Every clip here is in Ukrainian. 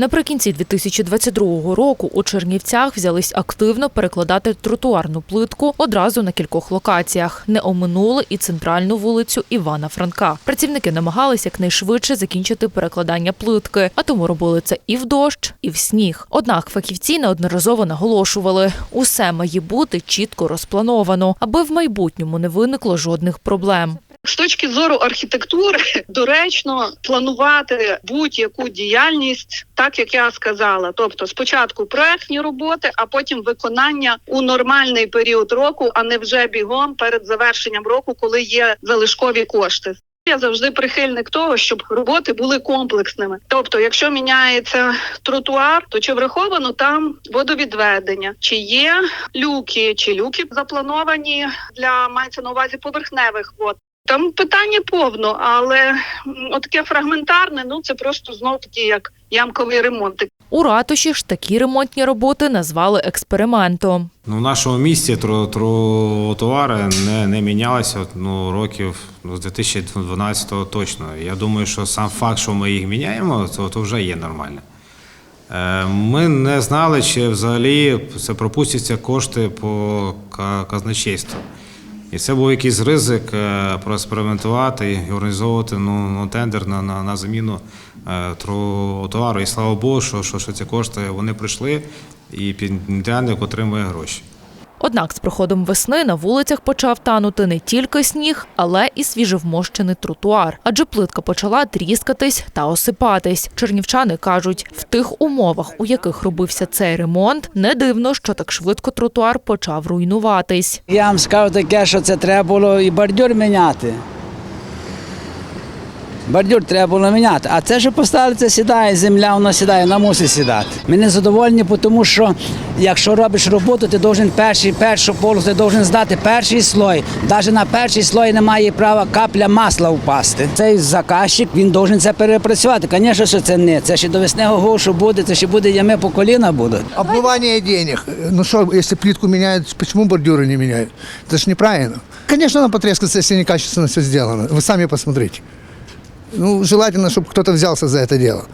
Наприкінці 2022 року у Чернівцях взялись активно перекладати тротуарну плитку одразу на кількох локаціях. Не оминули і центральну вулицю Івана Франка. Працівники намагалися якнайшвидше закінчити перекладання плитки, а тому робили це і в дощ, і в сніг. Однак фахівці неодноразово наголошували, усе має бути чітко розплановано, аби в майбутньому не виникло жодних проблем. З точки зору архітектури доречно планувати будь-яку діяльність, так як я сказала. Тобто, спочатку проектні роботи, а потім виконання у нормальний період року, а не вже бігом перед завершенням року, коли є залишкові кошти. Я завжди прихильник того, щоб роботи були комплексними. Тобто, якщо міняється тротуар, то чи враховано там водовідведення, чи є люки, чи люки заплановані для мається на увазі поверхневих вод. Там питання повно, але м, отаке фрагментарне, ну це просто знов таки як ямковий ремонт. У ратуші ж такі ремонтні роботи назвали експериментом. Ну, в нашому місті тротуари не, не мінялися ну, років ну, з 2012-го точно. Я думаю, що сам факт, що ми їх міняємо, то, то вже є нормально. Е, Ми не знали, чи взагалі це пропустяться кошти по ка- казначейству. І це був якийсь ризик е, проекспериментувати і організовувати ну, ну, тендер на, на, на заміну е, тротуару. І слава Богу, що, що, що ці кошти вони прийшли, і підрядник отримує гроші. Однак з приходом весни на вулицях почав танути не тільки сніг, але і свіжевмощений тротуар. Адже плитка почала тріскатись та осипатись. Чернівчани кажуть, в тих умовах, у яких робився цей ремонт, не дивно, що так швидко тротуар почав руйнуватись. Я вам скажу таке, що це треба було і бордюр міняти. Бордюр треба було міняти. А це, що поставили, це сідає, земля воно сідає, вона мусить сідати. Ми не задоволені, тому що якщо робиш роботу, ти должен перший, першу полосу, ти должен здати перший слой. Навіть на перший слой немає права капля масла впасти. Цей заказчик він должен це перепрацювати. Звісно, що це не. Це ще до весняного гошу буде, це ще буде ями по коліна будуть. Обмывание денег. Ну что, если плитку меняют, почему бордюры не меняют? Это же неправильно. Конечно, она потрескается, если некачественно все сделано. Вы сами посмотрите. Ну, желательно, чтобы кто-то взялся за это дело.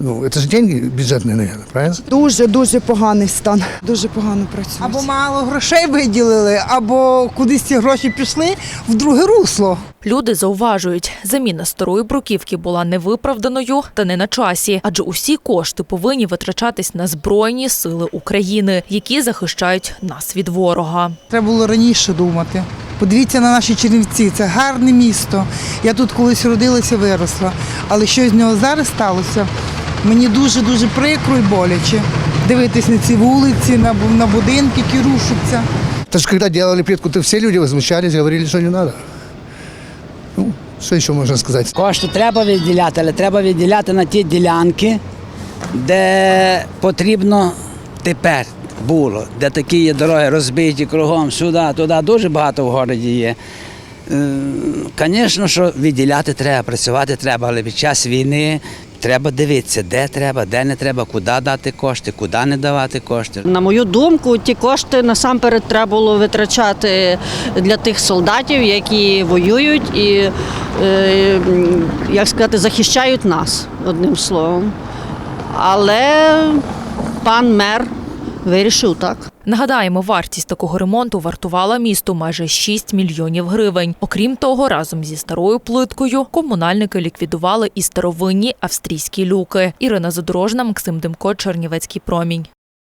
Ну, это же деньги бюджетные, наверное, правильно? Дуже дуже поганий стан. Дуже погано працюють. Або мало грошей виділили, або кудись ці гроші пішли в друге русло. Люди зауважують, заміна старої бруківки була невиправданою та не на часі, адже усі кошти повинні витрачатись на збройні сили України, які захищають нас від ворога. Треба було раніше думати. Подивіться на наші Чернівці, це гарне місто. Я тут колись родилася, виросла. Але що з нього зараз сталося? Мені дуже-дуже прикро і боляче дивитись на ці вулиці, на, на будинки, які рушаться. Это же когда делали плитку, то все люди возмущались, говорили, что не надо. Ну, что еще можно сказать? Кошти треба відділяти, але треба відділяти на ті ділянки, де потрібно тепер було, де такі є дороги розбиті кругом, сюди, туди, дуже багато в городі є. Звісно, що відділяти треба, працювати треба, але під час війни треба дивитися, де треба, де не треба, куди дати кошти, куди не давати кошти. На мою думку, ті кошти насамперед треба було витрачати для тих солдатів, які воюють і, е, як сказати, захищають нас, одним словом. Але пан мер вирішив так. Нагадаємо, вартість такого ремонту вартувала місту майже 6 мільйонів гривень. Окрім того, разом зі старою плиткою комунальники ліквідували і старовинні австрійські люки. Ірина Задорожна, Максим Демко, Чернівецький промінь.